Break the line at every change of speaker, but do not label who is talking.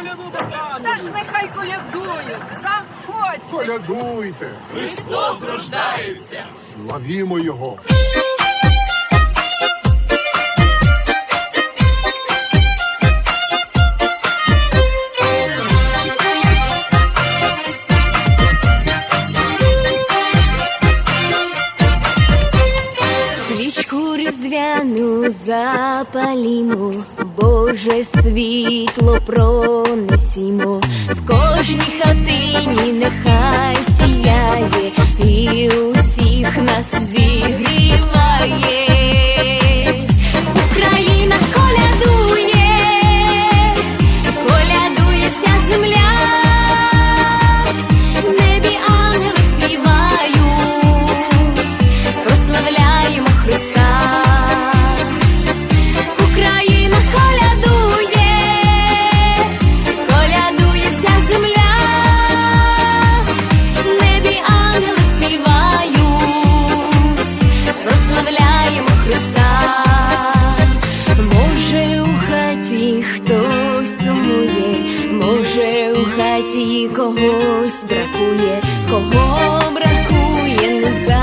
коляду погляну.
Та ж нехай колядують, заходьте.
Колядуйте,
Христос рождається.
славімо Його.
Різдвяну запалімо, Боже світло пронесімо, в кожній хатині нехай сіяє і усіх нас зігріває. когось бракує, кого бракує, не за.